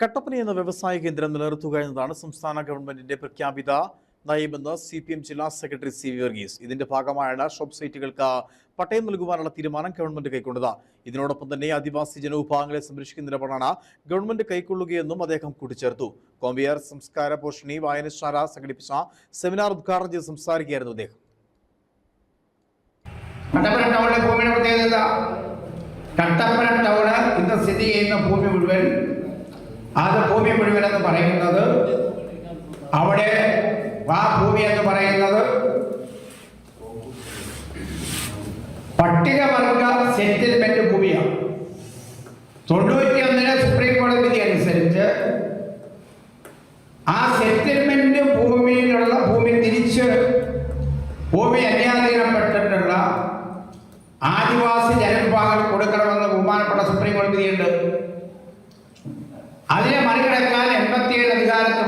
കട്ടപ്പന എന്ന വ്യവസായ കേന്ദ്രം നിലനിർത്തുക എന്നതാണ് സംസ്ഥാന ഗവൺമെന്റിന്റെ പ്രഖ്യാപിത നയമെന്ന് സി പി എം ജില്ലാ സെക്രട്ടറി സി വി വർഗീസ്. ഇതിന്റെ ഭാഗമായാണ് ഷോപ്പ് സൈറ്റുകൾക്ക് പട്ടയം നൽകുവാനുള്ള തീരുമാനം ഗവൺമെന്റ് കൈക്കൊണ്ടത്. ഇതിനോടൊപ്പം തന്നെ ആദിവാസി ജനവിഭാഗങ്ങളെ സംരക്ഷിക്കുന്ന നിലപാടാണ് ഗവൺമെന്റ് കൈക്കൊള്ളുകയെന്നും അദ്ദേഹം കൂട്ടിച്ചേർത്തു. കോമ്പിയർ സംസ്കാര പോഷണി വായനശാല സംഘടിപ്പിച്ച സെമിനാർ ഉദ്ഘാടനം ചെയ്ത് സംസാരിക്കുകയായിരുന്നു അദ്ദേഹം. കട്ടപ്പന ടൗണിലെ കട്ടപ്പന ഭൂമി മുഴുവൻ അത് ഭൂമി മുഴുവൻ എന്ന് പറയുന്നത് അവിടെ ആ ഭൂമി എന്ന് പറയുന്നത് പട്ടികവർഗ സെറ്റിൽമെന്റ് ഭൂമിയാണ്. തൊണ്ണൂറ്റി ഒന്നിന് സുപ്രീം കോടതി വിധി അനുസരിച്ച് ആ സെറ്റിൽമെന്റ് ഭൂമിയിലുള്ള ഭൂമി തിരിച്ച് ഭൂമി അന്യാധീനപ്പെട്ടിട്ടുള്ള ആദിവാസി ജനവിഭാഗങ്ങൾ കൊടുക്കണമെന്ന് ബഹുമാനപ്പെട്ട സുപ്രീം കോടതി വിധിയുണ്ട്.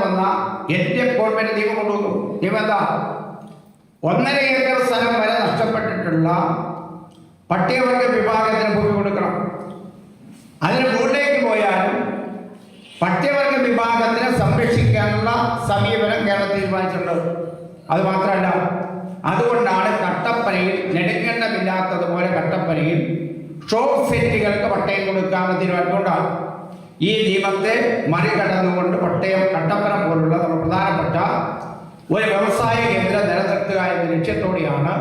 വന്ന എന്റെ ഗവൺമെന്റ് നിയമം കൊണ്ടുവന്നു. നിയമം എന്താ? ഒന്നര ഏക്കർ സ്ഥലം വരെ നഷ്ടപ്പെട്ടിട്ടുള്ള പട്ടികവർഗ വിഭാഗത്തിന് ഭൂമി കൊടുക്കണം. അതിന് മുകളിലേക്ക് പോയാലും പട്ടികവർഗ വിഭാഗത്തിനെ സംരക്ഷിക്കാനുള്ള സമീപനം കേരളം തീരുമാനിച്ചിട്ടുണ്ട് അത് മാത്രമല്ല അതുകൊണ്ടാണ് കട്ടപ്പനയിൽ നെടുങ്കണ്ടമില്ലാത്തതുപോലെ കട്ടപ്പനയിൽ ഷോപ്പ് സെറ്റുകൾക്ക് പട്ടയം കൊടുക്കാമെന്ന് തീരുമാനിച്ചുകൊണ്ടാണ് ഈ നിയമത്തെ മറികടന്നുകൊണ്ട് പട്ടയം കട്ടപ്പന പോലുള്ള നമ്മുടെ പ്രധാനപ്പെട്ട ഒരു വ്യവസായ കേന്ദ്രം നിലനിർത്തുക എന്ന ലക്ഷ്യത്തോടെയാണ്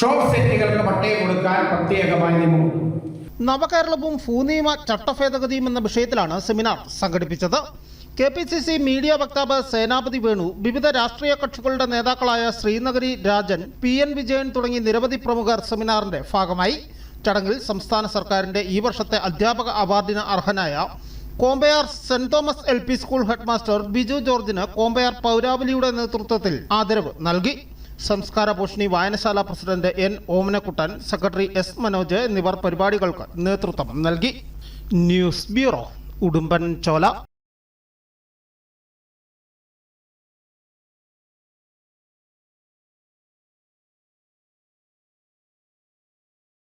ഷോപ്പ് സെറ്റുകൾക്ക് പട്ടയം കൊടുക്കാൻ പ്രത്യേകമായി നിയമം നവകേരളവും ഭൂനിയമ ചട്ടഭേദഗതിയും എന്ന വിഷയത്തിലാണ് സെമിനാർ സംഘടിപ്പിച്ചത്. K P C C media വക്താവ് സേനാപതി വേണു വിവിധ രാഷ്ട്രീയ കക്ഷികളുടെ നേതാക്കളായ ശ്രീനഗരി രാജൻ പി എൻ വിജയൻ തുടങ്ങി നിരവധി പ്രമുഖർ സെമിനാറിന്റെ ഭാഗമായി. ചടങ്ങിൽ സംസ്ഥാന സർക്കാരിന്റെ ഈ വർഷത്തെ അധ്യാപക അവാർഡിന് അർഹനായ Kombayar saint Thomas L P school headmaster Biju ജോർജിന് കോമ്പയാർ പൗരാവലിയുടെ നേതൃത്വത്തിൽ ആദരവ് നൽകി. സംസ്കാര ഭൂഷണി വായനശാല president N Omanakuttan secretary S Manoj എന്നിവർ പരിപാടികൾക്ക് നേതൃത്വം നൽകി. News bureau Udumbanchola.